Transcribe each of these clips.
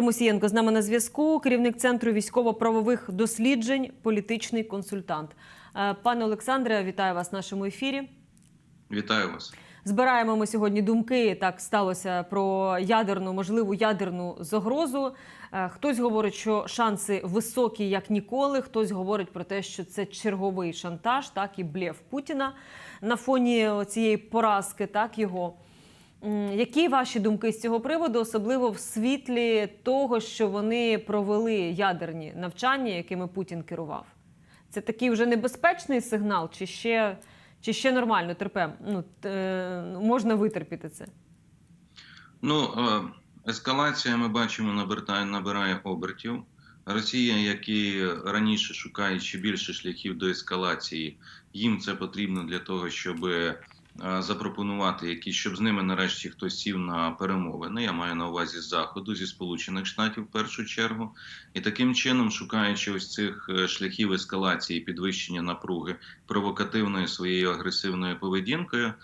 Мусієнко з нами на зв'язку, керівник центру військово-правових досліджень, політичний консультант. Е, Пане Олександре, вітаю вас в нашому ефірі. Вітаю вас. Збираємо ми сьогодні думки. Так сталося про ядерну, можливу ядерну загрозу. Е, Хтось говорить, що шанси високі як ніколи. Хтось говорить про те, що це черговий шантаж, так і блєв Путіна на фоні цієї поразки, так його. Які ваші думки з цього приводу, особливо в світлі того, що вони провели ядерні навчання, якими Путін керував? Це такий вже небезпечний сигнал, чи ще, чи ще нормально терпем? Ну, е, можна витерпіти це? Ну, е, ескалація, ми бачимо, набирає, набирає обертів. Росія, які раніше шукаючи більше шляхів до ескалації, їм це потрібно для того, щоб запропонувати якісь, щоб з ними нарешті хтось сів на перемовини. Я маю на увазі з заходу, зі Сполучених Штатів в першу чергу, і таким чином, шукаючи ось цих е, шляхів ескалації, підвищення напруги провокативною своєю агресивною поведінкою, е,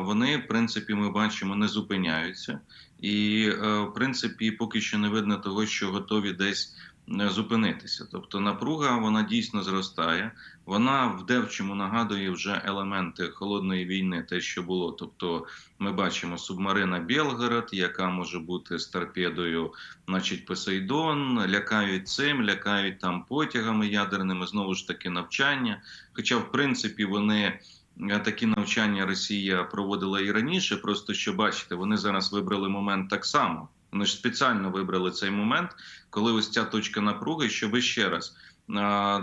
вони, в принципі, ми бачимо, не зупиняються. І, е, в принципі, поки що не видно того, що готові десь е, зупинитися. Тобто напруга вона дійсно зростає. Вона в девчому нагадує вже елементи холодної війни, те, що було. Тобто, ми бачимо субмарина Білгород, яка може бути з торпедою, значить, Посейдон, лякають цим, лякають там потягами ядерними, знову ж таки навчання. Хоча, в принципі, вони. Е, Такі навчання Росія проводила і раніше. Просто що бачите, вони зараз вибрали момент так само. Вони ж спеціально вибрали цей момент, коли ось ця точка напруги, щоб ще раз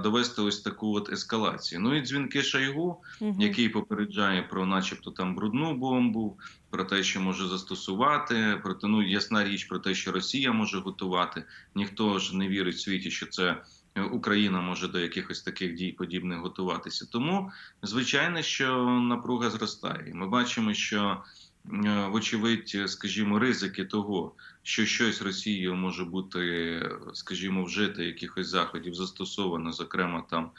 довести ось таку от ескалацію. Ну і дзвінки Шойгу, Мгм. який попереджає про, начебто, там брудну бомбу, про те, що може застосувати, про те, ну ясна річ про те, що Росія може готувати. Ніхто ж не вірить в світі, що це. е, Україна може до якихось таких дій подібних готуватися. Тому, звичайно, що напруга зростає. Ми бачимо, що, вочевидь, скажімо, ризики того, що щось Росією може бути, скажімо, вжити якихось заходів, застосовано, зокрема там,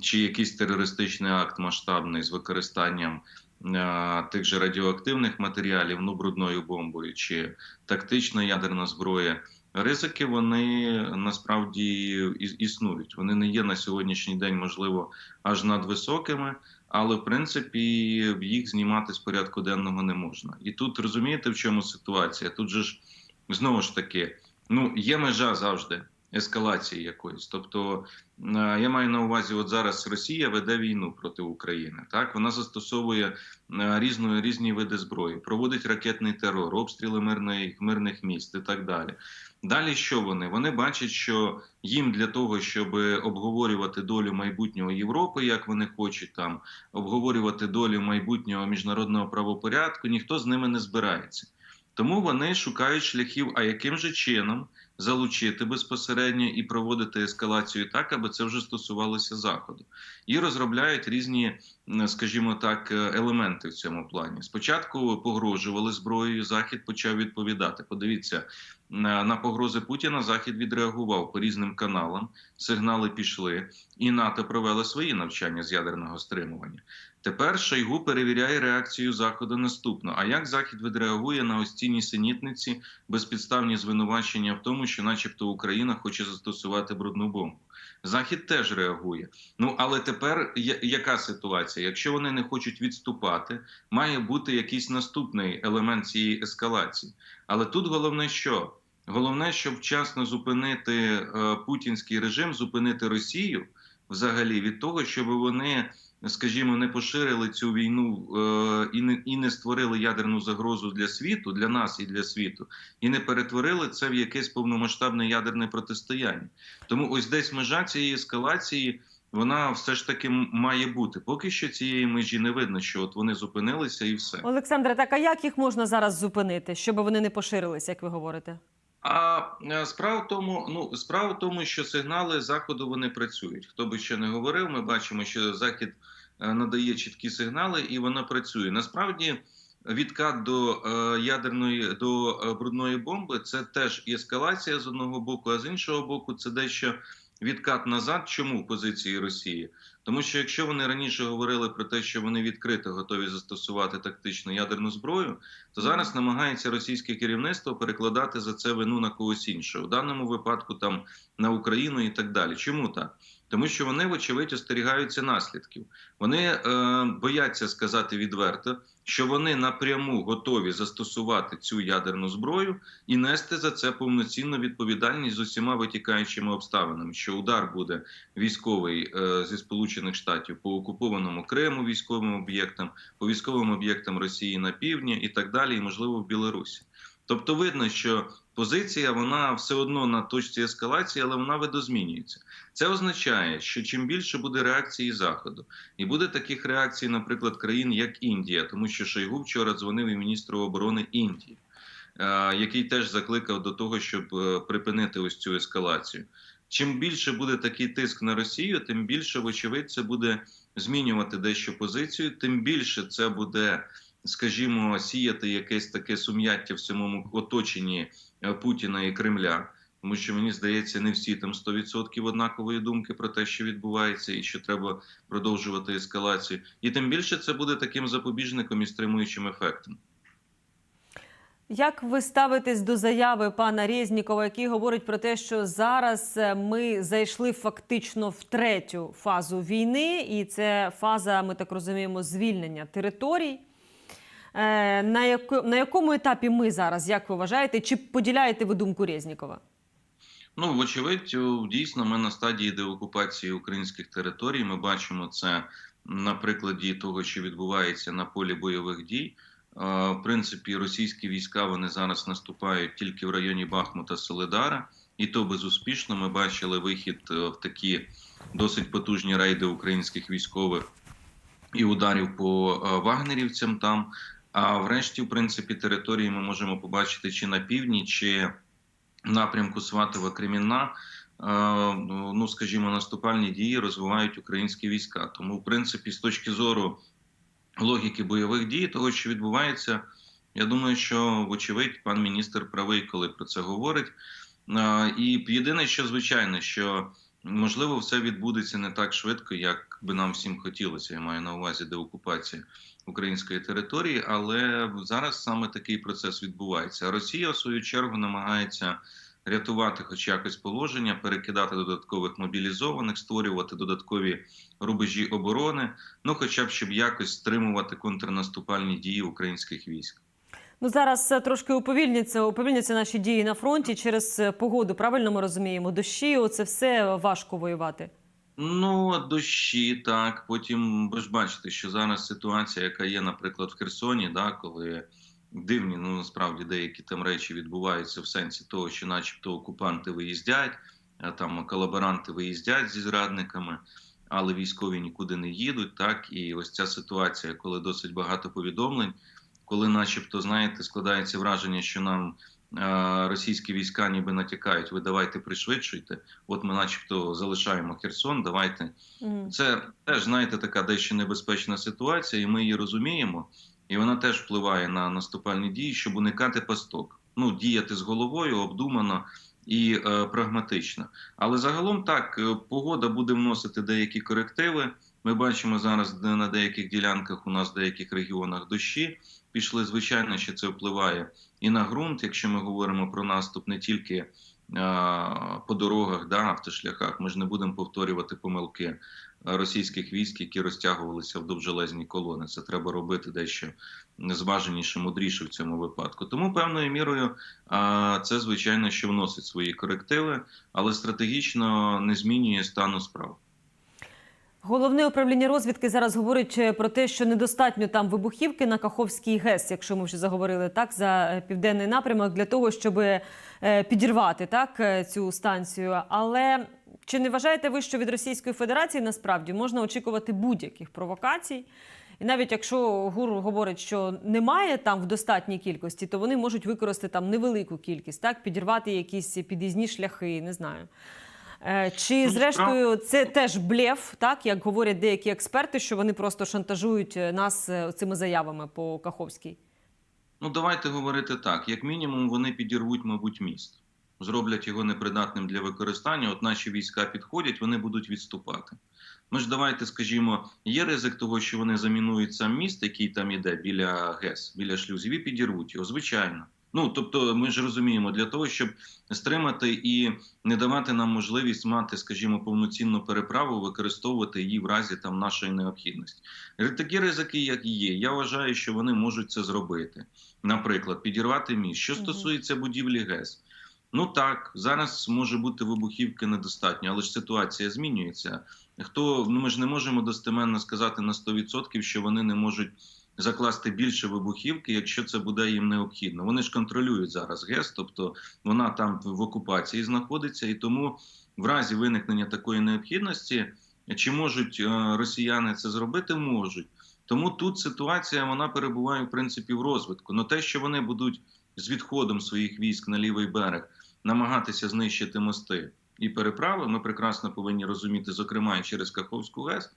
чи якийсь терористичний акт масштабний з використанням е, тих же радіоактивних матеріалів, ну брудною бомбою, чи тактична ядерна зброя. Ризики вони насправді існують. Вони не є на сьогоднішній день, можливо, аж надвисокими, але в принципі їх знімати з порядку денного не можна. І тут розумієте, в чому ситуація? Тут же ж знову ж таки, ну є межа завжди ескалації якоїсь. Тобто е, я маю на увазі, от зараз Росія веде війну проти України. Так вона застосовує е, різної різні види зброї, проводить ракетний терор, обстріли мирних мирних міст і так далі. Далі що вони? Вони бачать, що їм для того, щоб обговорювати долю майбутнього Європи, як вони хочуть там обговорювати долю майбутнього міжнародного правопорядку, ніхто з ними не збирається. Тому вони шукають шляхів, а яким же чином залучити безпосередньо і проводити ескалацію так, аби це вже стосувалося заходу, і розробляють різні, скажімо так, е, елементи в цьому плані. Спочатку погрожували зброєю. Захід почав відповідати. Подивіться на, на погрози Путіна. Захід відреагував по різним каналам. Сигнали пішли, і НАТО провело свої навчання з ядерного стримування. Тепер Шойгу перевіряє реакцію заходу наступно. А як захід відреагує на ось ці нісенітниці, безпідставні звинувачення в тому, що, начебто, Україна хоче застосувати брудну бомбу? Захід теж реагує. Ну але тепер яка ситуація? Якщо вони не хочуть відступати, має бути якийсь наступний елемент цієї ескалації. Але тут головне що? Головне, щоб вчасно зупинити е, путінський режим, зупинити Росію взагалі від того, щоб вони, скажімо, не поширили цю війну е, і не і не створили ядерну загрозу для світу, для нас і для світу, і не перетворили це в якесь повномасштабне ядерне протистояння. Тому ось десь межа цієї ескалації. Вона все ж таки має бути. Поки що цієї межі не видно, що от вони зупинилися і все. Олександре, так а як їх можна зараз зупинити, щоб вони не поширилися, як ви говорите? А е, справа в тому, ну справа в тому, що сигнали заходу вони працюють. Хто би ще не говорив, ми бачимо, що захід е, надає чіткі сигнали, і вона працює. Насправді, відкат до е, ядерної до брудної бомби це теж ескалація з одного боку, а з іншого боку, це дещо відкат назад. Чому в позиції Росії? Тому що якщо вони раніше говорили про те, що вони відкрито готові застосувати тактичну ядерну зброю, то зараз намагається російське керівництво перекладати за це вину на когось іншого. У даному випадку там на Україну і так далі. Чому так? Тому що вони, вочевидь, остерігаються наслідків. Вони е, бояться сказати відверто, що вони напряму готові застосувати цю ядерну зброю і нести за це повноцінну відповідальність з усіма витікаючими обставинами, що удар буде військовий е, зі Сполучених Штатів по окупованому Криму військовим об'єктам, по військовим об'єктам Росії на півдні і так далі, і можливо в Білорусі. Тобто, видно, що позиція вона все одно на точці ескалації, але вона видозмінюється. Це означає, що чим більше буде реакції заходу, і буде таких реакцій, наприклад, країн як Індія, тому що Шойгу вчора дзвонив і міністру оборони Індії, е, який теж закликав до того, щоб е, припинити ось цю ескалацію. Чим більше буде такий тиск на Росію, тим більше, вочевидь, це буде змінювати дещо позицію, тим більше це буде, скажімо, сіяти якесь таке сум'яття в самому оточенні Путіна і Кремля. Тому що мені здається, не всі там 100% однакової думки про те, що відбувається, і що треба продовжувати ескалацію. І тим більше це буде таким запобіжником і стримуючим ефектом. Як ви ставитесь до заяви пана Резнікова, який говорить про те, що зараз е, ми зайшли фактично в третю фазу війни, і це фаза, ми так розуміємо, звільнення територій? Е, На, яко, на якому етапі ми зараз, як ви вважаєте, чи поділяєте ви думку Резнікова? Ну, вочевидь, дійсно, ми на стадії деокупації українських територій. Ми бачимо це на прикладі того, що відбувається на полі бойових дій. Е, В принципі, російські війська вони зараз наступають тільки в районі Бахмута Солидара, і то безуспішно. Ми бачили вихід е, в такі досить потужні рейди українських військових і ударів по вагнерівцям там. А врешті, в принципі, території ми можемо побачити чи на півдні, чи напрямку Сватова Кремінна. е, Ну, скажімо, наступальні дії розвивають українські війська. Тому, в принципі, з точки зору логіки бойових дій, того, що відбувається, я думаю, що вочевидь пан міністр правий, коли про це говорить. Е, І єдине, що звичайно, що можливо все відбудеться не так швидко, як би нам всім хотілося. Я маю на увазі деокупація української території, але зараз саме такий процес відбувається. Росія, в свою чергу, намагається рятувати, хоч якось положення, перекидати додаткових мобілізованих, створювати додаткові рубежі оборони, ну хоча б щоб якось стримувати контрнаступальні дії українських військ. Ну зараз е, трошки уповільняться, уповільняться наші дії на фронті через е, погоду. Правильно ми розуміємо? Дощі, оце все важко воювати. Ну, дощі, так. Потім ви ж бачите, що зараз ситуація, яка є, наприклад, в Херсоні, да, коли дивні, ну насправді деякі там речі відбуваються в сенсі того, що, начебто, окупанти виїздять, а там колаборанти виїздять зі зрадниками, але військові нікуди не їдуть. Так, і ось ця ситуація, коли досить багато повідомлень, коли, начебто, знаєте, складається враження, що нам. Російські війська ніби натякають, ви давайте пришвидшуйте. От ми, начебто, залишаємо Херсон. Давайте Мгм. це теж знаєте така дещо небезпечна ситуація, і ми її розуміємо. І вона теж впливає на наступальні дії, щоб уникати пасток. Ну, діяти з головою обдумано і е, прагматично. Але загалом так, е, погода буде вносити деякі корективи. Ми бачимо зараз, на деяких ділянках у нас в деяких регіонах дощі пішли. Звичайно, що це впливає і на ґрунт, якщо ми говоримо про наступ не тільки е, по дорогах, да, автошляхах. Ми ж не будемо повторювати помилки російських військ, які розтягувалися в довжелезні колони. Це треба робити дещо зваженіше, мудріше в цьому випадку. Тому певною мірою а, це звичайно що вносить свої корективи, але стратегічно не змінює стану справ. Головне управління розвідки зараз говорить е, про те, що недостатньо там вибухівки на Каховський ГЕС, якщо ми вже заговорили так за е, південний напрямок, для того, щоб е, підірвати так цю станцію. Але чи не вважаєте ви, що від Російської Федерації насправді можна очікувати будь-яких провокацій? І навіть якщо ГУР говорить, що немає там в достатній кількості, то вони можуть використати там невелику кількість, так підірвати якісь під'їзні шляхи, не знаю. Е, Чи Ну, зрештою це теж блеф, так як говорять деякі експерти, що вони просто шантажують е, нас е, цими заявами по Каховській? Ну давайте говорити так: як мінімум, вони підірвуть, мабуть, міст. зроблять його непридатним для використання. От наші війська підходять, вони будуть відступати. Ми ж давайте скажімо, є ризик того, що вони замінують сам міст, який там іде біля ГЕС, біля шлюзів, і підірвуть його. Звичайно. Ну тобто, ми ж розуміємо, для того, щоб стримати і не давати нам можливість мати, скажімо, повноцінну переправу, використовувати її в разі там нашої необхідності. Такі ризики, як є, я вважаю, що вони можуть це зробити. Наприклад, підірвати міст. Що стосується будівлі ГЕС, ну так зараз може бути вибухівки недостатньо, але ж ситуація змінюється. Хто ну ми ж не можемо достеменно сказати на 100%, що вони не можуть закласти більше вибухівки, якщо це буде їм необхідно. Вони ж контролюють зараз ГЕС, тобто вона там в окупації знаходиться, і тому в разі виникнення такої необхідності, чи можуть е, росіяни це зробити, можуть. Тому тут ситуація вона перебуває в принципі в розвитку. Но те, що вони будуть з відходом своїх військ на лівий берег намагатися знищити мости і переправи, ми прекрасно повинні розуміти, зокрема і через Каховську ГЕС.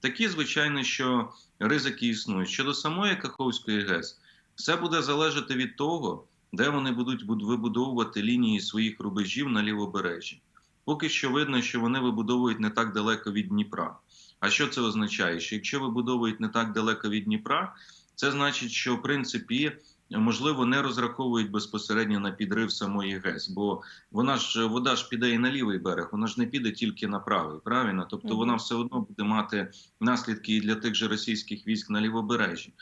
Такі, звичайно, що ризики існують. Щодо самої Каховської ГЕС, все буде залежати від того, де вони будуть вибудовувати лінії своїх рубежів на лівобережжі. Поки що видно, що вони вибудовують не так далеко від Дніпра. А що це означає? Що якщо вибудовують не так далеко від Дніпра, це значить, що в принципі можливо не розраховують безпосередньо на підрив самої ГЕС, бо вона ж вода ж піде і на лівий берег, вона ж не піде тільки на правий, правильно? Тобто вона все одно буде мати наслідки і для тих же російських військ на лівобережжі.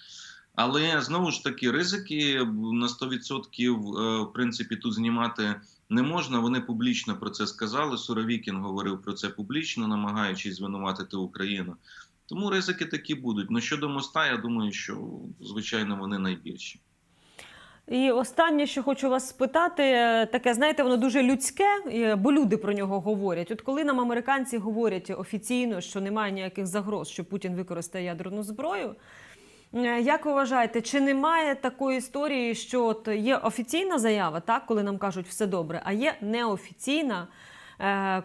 Але знову ж таки ризики на 100% е, в принципі тут знімати не можна. Вони публічно про це сказали. Суровікін говорив про це публічно, намагаючись звинуватити Україну. Тому ризики такі будуть. Ну щодо моста, я думаю, що звичайно вони найбільші. І останнє, що хочу вас спитати, е, таке, знаєте, воно дуже людське, е, бо люди про нього говорять. От коли нам американці говорять офіційно, що немає ніяких загроз, що Путін використає ядерну зброю. е, Як ви вважаєте, чи немає такої історії, що от є офіційна заява, так, коли нам кажуть все добре, а є неофіційна,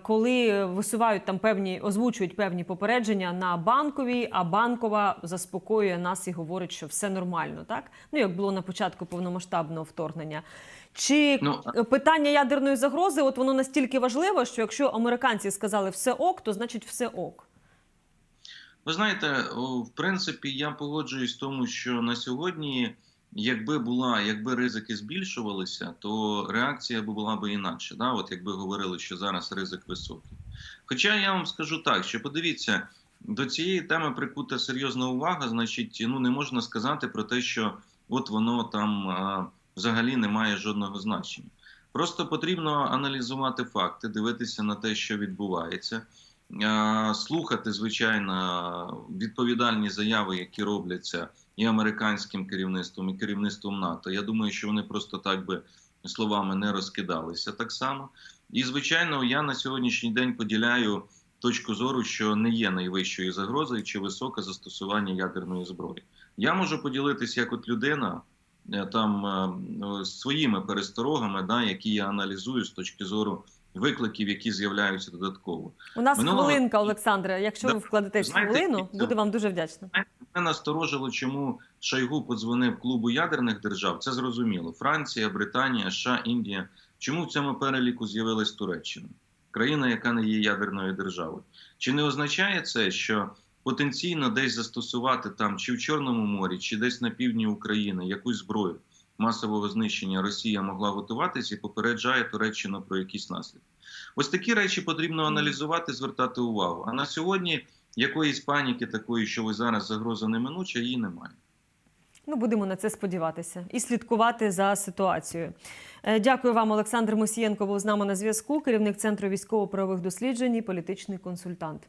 коли висувають там певні, озвучують певні попередження на банковій, а банкова заспокоює нас і говорить, що все нормально, так? Ну як було на початку повномасштабного вторгнення. Чи Ну, питання ядерної загрози, от воно настільки важливо, що якщо американці сказали все ок, то значить все ок. Ви знаєте, в принципі, я погоджуюсь в тому, що на сьогодні, якби була, якби ризики збільшувалися, то реакція була б інакша. Да? От якби говорили, що зараз ризик високий. Хоча я вам скажу так, що подивіться, до цієї теми прикута серйозна увага, значить, ну не можна сказати про те, що от воно там а, взагалі не має жодного значення. Просто потрібно аналізувати факти, дивитися на те, що відбувається. Слухати, звичайно, відповідальні заяви, які робляться і американським керівництвом, і керівництвом НАТО. Я думаю, що вони просто так би словами не розкидалися так само. І, звичайно, я на сьогоднішній день поділяю точку зору, що не є найвищою загрозою чи високе застосування ядерної зброї. Я можу поділитися як от людина. е, Там е, своїми пересторогами, да, які я аналізую з точки зору викликів, які з'являються додатково. У нас Минулого- хвилинка, Олександре. Якщо Да. ви вкладетесь в хвилину, буду вам дуже вдячна. Мене насторожило, чому Шойгу подзвонив клубу ядерних держав. Це зрозуміло. Франція, Британія, США, Індія. Чому в цьому переліку з'явилась Туреччина? Країна, яка не є ядерною державою. Чи не означає це, що потенційно десь застосувати там чи в Чорному морі, чи десь на півдні України якусь зброю масового знищення Росія могла готуватись і попереджає Туреччину про якісь наслідки? Ось такі речі потрібно аналізувати, звертати увагу. А на сьогодні якоїсь паніки такої, що ви зараз загроза неминуча, її немає. Ну, будемо на це сподіватися і слідкувати за ситуацією. Е, Дякую вам, Олександр Мосієнко. Був з нами на зв'язку. Керівник центру військово-правових досліджень і політичний консультант.